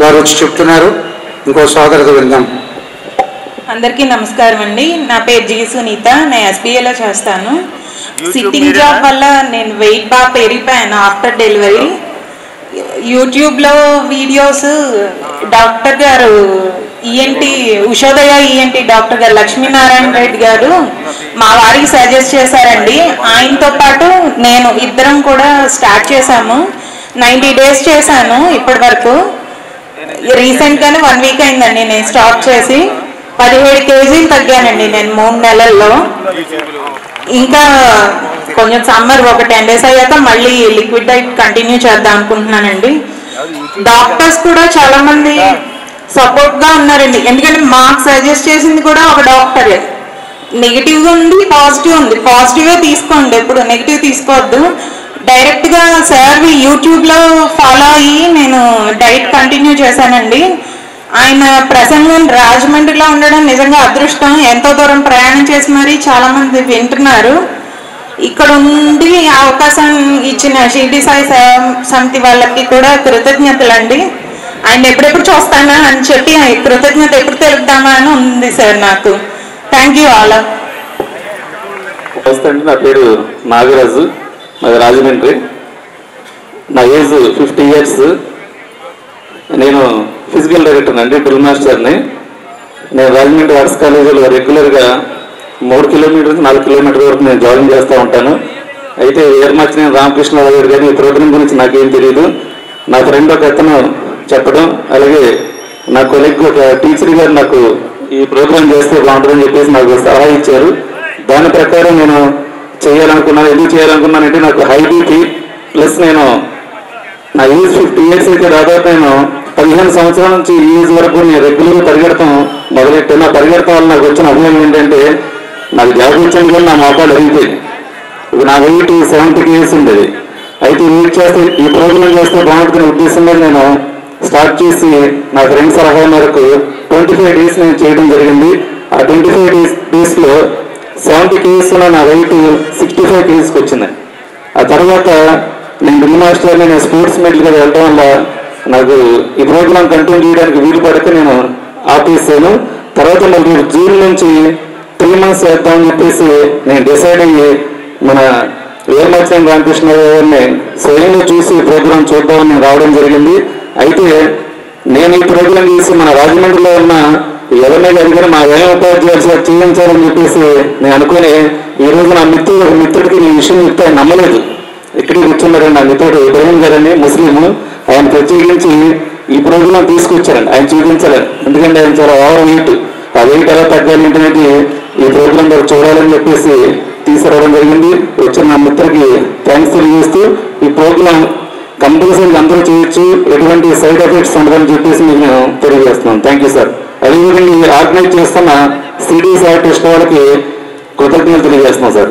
వారు వచ్చి చెప్తున్నారు. ఇంకో సోదరుడు విందాం. అందరికీ నమస్కారం అండి. నా పేరు జీ సునీత. నేను ఎస్బీఐలో చేస్తాను. సిట్టింగ్ జాబ్ వల్ల నేను వెయిట్ బాగా పెరిగిపోయాను ఆఫ్టర్ డెలివరీ యూట్యూబ్లో videos doctor garu ENT Ushodaya ENT doctor garu Lakshminarayana Reddy గారు మా వారికి సజెస్ట్ చేశారండి. ఆయనతో పాటు నేను ఇద్దరం కూడా స్టార్ట్ చేశాము. నైంటీ డేస్ చేశాను ఇప్పటి వరకు. రీసెంట్ గానే వన్ వీక్ అయిందండి నేను స్టార్ట్ చేసి. పదిహేడు కేజీలు తగ్గానండి నేను మూడు నెలల్లో. ఇంకా కొంచెం సమ్మర్ ఒక టెన్ డేస్ అయ్యాక మళ్ళీ లిక్విడ్ డైట్ కంటిన్యూ చేద్దాం అనుకుంటున్నానండి. డాక్టర్స్ కూడా చాలా మంది సపోర్ట్గా ఉన్నారండి. ఎందుకంటే మాకు సజెస్ట్ చేసింది కూడా ఒక డాక్టరే నెగిటివ్ ఉంది పాజిటివ్ ఉంది. పాజిటివ్ తీసుకోండి ఎప్పుడు నెగిటివ్ తీసుకోవద్దు. డైరెక్ట్గా సార్ యూట్యూబ్లో ఫాలో అయ్యి నేను డైట్ చేశానండి. ఆయన ప్రసంగం రాజమండ్రిలో ఉండడం నిజంగా అదృష్టం. ఎంతో దూరం ప్రయాణం చేసి మరీ చాలామంది వింటున్నారు. ఇక్కడ ఉండి అవకాశం ఇచ్చిన షిర్డి సాయి సమితి వాళ్ళకి కూడా కృతజ్ఞతలండి. ఆయన ఎప్పుడెప్పుడు చూస్తానా అని చెప్పి కృతజ్ఞత ఎప్పుడు తెలుపుదామా అని ఉంది సార్ నాకు. థ్యాంక్ యూ ఆల్ నమస్తే అండి. నా పేరు నాగరాజు. మాది రాజమండ్రి. నా ఏజ్ ఫిఫ్టీ ఇయర్స్. నేను ఫిజికల్ డైరెక్టర్ అండి డ్రిల్ మాస్టర్ని నేను రాజమండ్రి ఆర్ట్స్ కాలేజీలో రెగ్యులర్గా మూడు కిలోమీటర్ నుంచి నాలుగు కిలోమీటర్ వరకు నేను జాయిన్ చేస్తూ ఉంటాను. అయితే ఏర్మాచి నేను రామకృష్ణరావు గారు కానీ ఈ గురించి నాకేం తెలియదు నా ఫ్రెండ్ ఒక అతను చెప్పడం అలాగే నా కొలిగ్ ఒక టీచర్ గారు నాకు ఈ ప్రోగ్రాం చేస్తే బాగుంటుందని చెప్పేసి నాకు సలహా ఇచ్చారు. దాని ప్రకారం నేను చేయాలనుకున్నాను. ఎందుకు చేయాలనుకున్నానంటే నాకు హై బీపీ ప్లస్ నేను నా ఫిఫ్టీ ఇయర్స్ అయితే దాదాపు నేను పదిహేను సంవత్సరాల నుంచి ఈ ఏజ్ వరకు నేను రెగ్యులర్గా పరిగెడతాం మొదలెట్టాను నా పరిగెడతాం వల్ల నాకు వచ్చిన అనుభవం ఏంటంటే నాకు జాబ్ వచ్చింది నా మోకాలు అరిగిపోయింది నా వెయిట్ సెవెంటీ కేజీస్ ఉండేది. అయితే మీరు చేస్తే ఈ ప్రోగ్రామ్ చేస్తే బాగుంటుందనే ఉద్దేశంలో నేను స్టార్ట్ చేసి నా ఫ్రెండ్ సలహా మేరకు ట్వంటీ ఫైవ్ డేస్ నేను చేయడం జరిగింది. ఆ ట్వంటీ ఫైవ్ డేస్ డేస్లో సెవెంటీ కేజీస్ నా వెయిట్ సిక్స్టీ ఫైవ్ కేజీస్కి వచ్చింది. ఆ తర్వాత నేను డ్రిల్ మాస్టర్ నేను స్పోర్ట్స్ మెడల్గా వెళ్ళడం వల్ల నాకు ఈ ప్రోగ్రామ్ కంటిన్యూ చేయడానికి వీలు పడితే నేను ఆపేసాను తర్వాత మళ్ళీ జూన్ నుంచి త్రీ మంత్స్ వేద్దామని చెప్పేసి నేను డిసైడ్ అయ్యి మన వేమర్చం రామకృష్ణ గారిని స్వయంగా చూసి ప్రోగ్రాం ప్రోగ్రామ్ చూద్దామని రావడం జరిగింది. అయితే నేను ఈ ప్రోగ్రామ్ చేసి మన రాజమండ్రిలో ఉన్న ఎవరినే అడిగినా మా వ్యయ ఉపాధ్యాయులు చేయించాలని చెప్పేసి నేను అనుకుని ఈ రోజు నా మిత్రుడు మిత్రుడికి నేను విషయం చెప్తే నమ్మలేదు. ఇక్కడే కూర్చున్నారండి. నా మిత్రుడు ఇబ్రహీం గారని ముస్లిం ఆయన ప్రత్యేకించి ఈ ప్రోగ్రాం తీసుకొచ్చారండి. ఆయన చూపించారు ఎందుకంటే ఆయన చాలా ఓవర్ వెయిట్. ఆ వెయిట్ ఎలా తగ్గాలి ఏంటనేది ఈ ప్రోగ్రాం ద్వారా చూడాలని చెప్పేసి తీసుకురావడం జరిగింది. వచ్చిన నా మిత్రుడికి థ్యాంక్స్ తెలియజేస్తూ ఈ ప్రోగ్రాం కంపల్సరీ అందరూ చేయొచ్చు. ఎటువంటి సైడ్ ఎఫెక్ట్స్ ఉండదని చెప్పేసి నేను తెలియజేస్తున్నాను. థ్యాంక్ యూ సార్ అదేవిధంగా ఈ ఆర్గనైజ్ చేస్తున్న సిడీస్ ఆర్టిస్ట్ వాళ్ళకి కృతజ్ఞతలు తెలియజేస్తున్నాం sir